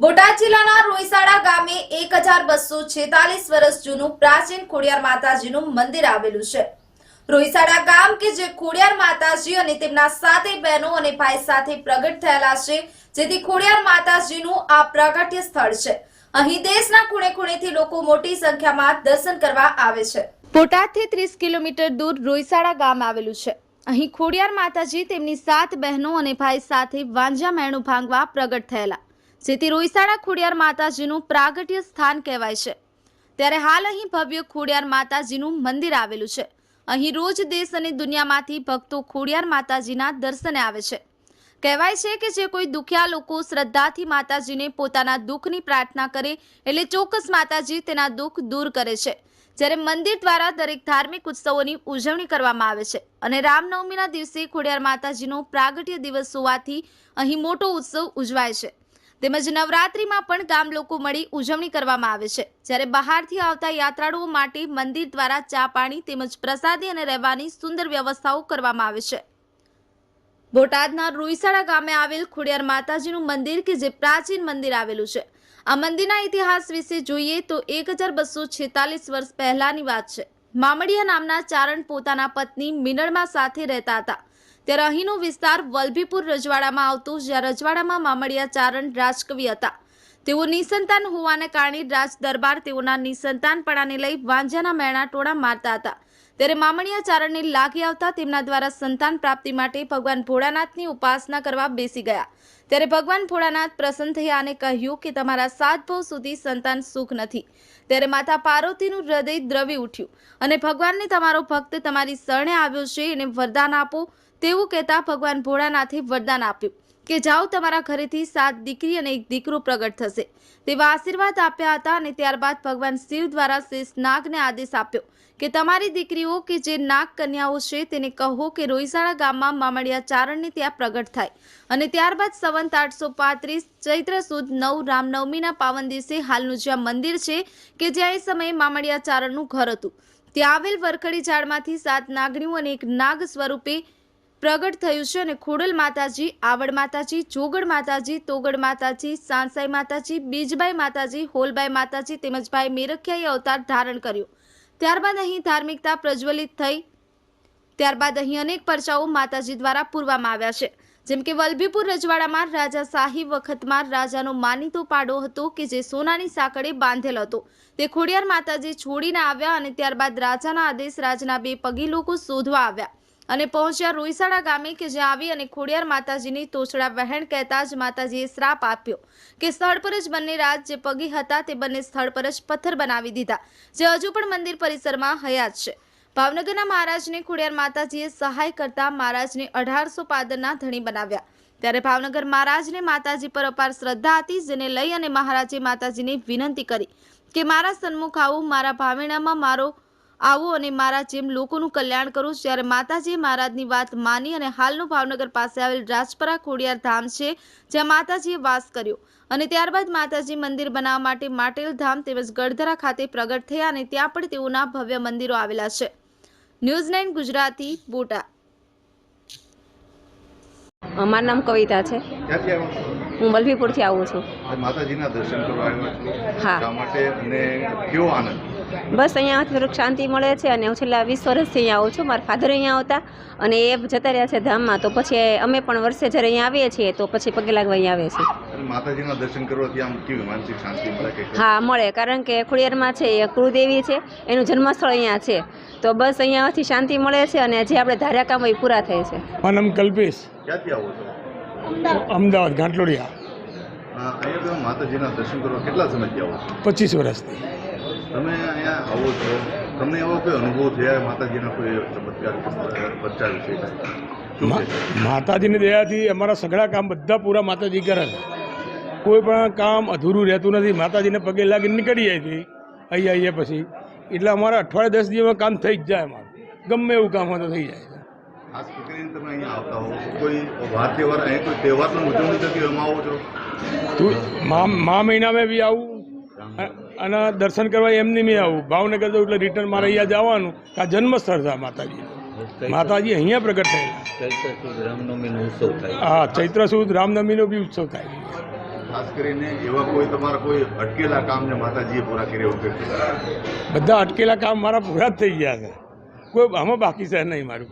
બોટાદ જિલ્લાના રોઈસાડા ગામે એક હજાર બસો છેતાલીસ વર્ષ જૂનું પ્રાચીન ખોડિયાર માતાજીનું મંદિર આવેલું છે. રોઈસાડા ગામ કે જે ખોડિયાર માતાજી અને તેમના સાતે બહેનો અને ભાઈ સાથે પ્રગટ થયેલા છે, જેથી ખોડિયાર માતાજીનું આ પ્રાગટ્ય સ્થળ છે. અહીં દેશના ખૂણે ખૂણેથી લોકો મોટી સંખ્યામાં દર્શન કરવા આવે છે. બોટાદથી ત્રીસ કિલોમીટર દૂર રોઈસાડા ગામ આવેલું છે. અહીં ખોડિયાર માતાજી તેમની સાત બહેનો અને ભાઈ સાથે વાંજા મેણું ભાંગવા પ્રગટ થયેલા. જેથી રોઈસાણા ખોડિયાર માતાજીનું પ્રાગટ્ય સ્થાન કહેવાય છે. ત્યારે હાલ અહીં ભવ્ય ખોડિયાર માતાજીનું મંદિર આવેલું છે. અહીં રોજ દેશ અને દુનિયામાંથી ભક્તો ખોડિયાર માતાજીના દર્શને આવે છે. કહેવાય છે કે જે કોઈ દુખિયા લોકો શ્રદ્ધાથી માતાજીને પોતાના દુઃખની પ્રાર્થના કરે એટલે ચોક્કસ માતાજી તેના દુઃખ દૂર કરે છે. જ્યારે મંદિર દ્વારા દરેક ધાર્મિક ઉત્સવોની ઉજવણી કરવામાં આવે છે અને રામનવમીના દિવસે ખોડિયાર માતાજીનો પ્રાગટ્ય દિવસ હોવાથી અહીં મોટો ઉત્સવ ઉજવાય છે. તેમજ નવરાત્રિમાં પણ ગામ લોકો મળી ઉજવણી કરવામાં આવે છે. જ્યારે બહારથી આવતા યાત્રાળુઓ માટે મંદિર દ્વારા ચા પાણી તેમજ પ્રસાદી અને રહેવાની સુંદર વ્યવસ્થાઓ કરવામાં આવે છે. બોટાદના રૂઈસાડા ગામે આવેલ ખોડિયાર માતાજીનું મંદિર કે જે પ્રાચીન મંદિર આવેલું છે. આ મંદિરના ઇતિહાસ વિશે જોઈએ તો એક હજાર બસો છેતાલીસ વર્ષ પહેલાની વાત છે. મામડિયા નામના ચારણ પોતાના પત્ની મિનળમાં સાથે રહેતા હતા. ત્યારે અહીંનો વિસ્તાર વલભીપુર રજવાડામાં આવતો, જ્યાં રજવાડામાં મામડિયા ચારણ રાજકવિ હતા. તેઓ નિસંતાન હોવાને કારણે રાજ દરબાર તેઓના નિસંતાનપણાને લઈ વાંજાના મેણા ટોળા મારતા હતા. ત્યારે મામણિયા ચારણને લાગી આવતા તેમના દ્વારા સંતાન પ્રાપ્તિ માટે ભગવાન ભોળાનાથની ઉપાસના કરવા બેસી ગયા. ત્યારે ભગવાન ભોળાનાથ પ્રસન્ન થયા અને કહ્યું કે તમારા સાત ભવ સુધી સંતાન સુખ નથી. ત્યારે માતા પાર્વતીનું હૃદય દ્રવી ઉઠ્યું અને ભગવાનને તમારો ભક્ત તમારી શરણે આવ્યો છે, એને વરદાન આપો તેવું કહેતા ભગવાન ભોળાનાથે વરદાન આપ્યું કે જાઓ તમારા ઘરેથી સાત દીકરી અને એક દીકરો પ્રગટ થશે. તેવા આશીર્વાદ આપ્યા હતા અને ત્યારબાદ ભગવાન શિવ દ્વારા શેષ નાગને આદેશ આપ્યો કે તમારી દીકરીઓ કે જે નાગ કન્યાઓ છે તેને કહો કે રોઈસાળા ગામમાં મામડિયા ચારણને ત્યાં પ્રગટ થાય. અને ત્યારબાદ સંવંત આઠસો પાંત્રીસ ચૈત્ર સુદ નવ રામનવમીના પાવન દિવસે હાલનું જ્યાં મંદિર છે કે જ્યાં એ સમયે મામડિયા ચારણનું ઘર હતું. ત્યાં આવેલ વરખડી ઝાડમાંથી સાત નાગણીઓ અને એક નાગ સ્વરૂપે પ્રગટ થયું છે અને ખોડલ માતાજી, આવડ માતાજી જોગડ માતાજી, તોગડ માતાજી સાંસાઈ માતાજી, બીજબાઈ માતાજી, હોલબાઈ માતાજી તેમજ ભાઈ મેરખિયાએ અવતાર ધારણ કર્યો. ત્યારબાદ અહીં ધાર્મિકતા પ્રજ્વલિત થઈ. ત્યારબાદ અહીં અનેક પરચાઓ માતાજી દ્વારા પૂરવામાં આવ્યા છે. જેમ કે વલભીપુર રજવાડામાં રાજા શાહી વખતમાં રાજાનો માનીતો પાડો હતો કે જે સોનાની સાંકળે બાંધેલ હતો. તે ખોડિયાર માતાજી છોડીને આવ્યા અને ત્યારબાદ રાજાના આદેશ રાજના બે પગી લોકો શોધવા આવ્યા. અને પહોંચ્યા રોઈસાડા ગામે કે જ્યાં આવી અને ખોડિયાર માતાજીની તોછડા વહેણ કહેતા જ માતાજીએ શ્રાપ આપ્યો કે સ્થળ પર જ બંને રાત જે પગી હતા તે બંને સ્થળ પર જ પથ્થર બનાવી દીધા, જે હજુ પણ મંદિર પરિસરમાં હયાત છે. ભાવનગરના મહારાજને ખોડિયાર માતાજીએ સહાય કરતા મહારાજને અઢારસો પાદરના ધણી બનાવ્યા. ત્યારે ભાવનગર મહારાજને માતાજી પર અપાર શ્રદ્ધા હતી, જેને લઈ અને મહારાજે માતાજીને વિનંતી કરી કે, મારા સન્મુખ આવું, મારા ભાવેણામાં મારો આવો અને મારા જેમ લોકોનું કલ્યાણ કરું. જ્યારે માતાજી મહારાજની વાત માની અને હાલનું ભાવનગર પાસે આવેલ રાજપરા ખોડિયાર ધામ છે જ્યાં માતાજીએ વાસ કર્યો. અને ત્યારબાદ માતાજી મંદિર બનાવવા માટે માટેલ ધામ તેમજ ગઢધરા ખાતે પ્રગટ થયા અને ત્યાં પણ તેઓના ભવ્ય મંદિરો આવેલા છે. ન્યૂઝ નાઇન ગુજરાતી બોટા મારું નામ કવિતા છે. હું વલભીપુરથી આવું છું. માતાજીના દર્શન કરવા આવ્યો છું. હા. માટે અને કેવો આનંદ? બસ અહીંયાથી થોડુંક શાંતિ મળે છે અને હું છેલ્લા વીસ વર્ષથી અહીંયા આવું છું. મારા ફાધર અહીંયા આવતા અને એ જતા રહ્યા છે ધામમાં. તો પછી અમે પણ વર્ષે જ્યારે અહીંયા આવીએ છીએ તો પછી પગે લાગવા અહીંયા આવીએ છીએ. માતાજીના દર્શન કરવાથી આમ કેવી માનસિક શાંતિ મળે હા મળે. કારણ કે ખોડિયારમાં છે એ કુળદેવી છે એનું જન્મસ્થળ અહીંયા છે. તો બસ અહીંયાથી શાંતિ મળે છે અને જે આપણે ધાર્યા કામ હોય એ પૂરા થાય છે. મારું નામ કલ્પેશ. ક્યાંથી આવો છો? અમદાવાદ ઘાટલોડિયા અહીંયા માતાજીના દર્શન કરવા કેટલા સમયથી આવો છો? પચીસ વર્ષથી. તમે અહીંયા આવો છો. તમને એવો કોઈ અનુભવ થયા? માતાજીના કોઈ ચમત્કાર બચ્ચા વિશે? માતાજીની દયાથી અમારા સગળા કામ બધા પૂરા માતાજી કરે છે. કોઈ પણ કામ અધૂરું રહેતું નથી. માતાજીને પગે લાગીને નીકળી જાય હતી અહીં આવીએ પછી. એટલે અમારા અઠવાડિયે દસ દિવસમાં કામ થઈ જ જાય અમારું. ગમે એવું કામ હોય તો થઈ જાય ખાસ કરીને તમે અહીંયા આવતા હો. કોઈ વાર તહેવાર અહીંયા કોઈ તહેવારની ઉજવણી થતી એમાં આવો છો? તું મા મહિનામાં બી આવું. અને દર્શન કરવા એમની મેં આવું. ભાવનગર જવું એટલે રિટર્ન મારે અહીંયા જવાનું કે આ જન્મસ્થળ છે માતાજી. માતાજી અહીંયા પ્રગટ થયેલા. ચૈત્ર સુદ રામનવમીનો ઉત્સવ થાય. હા ચૈત્ર સુદ રામનવમીનો બી ઉત્સવ થાય. ખાસ કરીને એવા કોઈ તમારા કોઈ અટકેલા કામને માતાજીએ પૂરા કર્યા વગર બધા અટકેલા કામ મારા પૂરા જ થઈ ગયા છે. કોઈ આમાં બાકી છે નહીં મારું.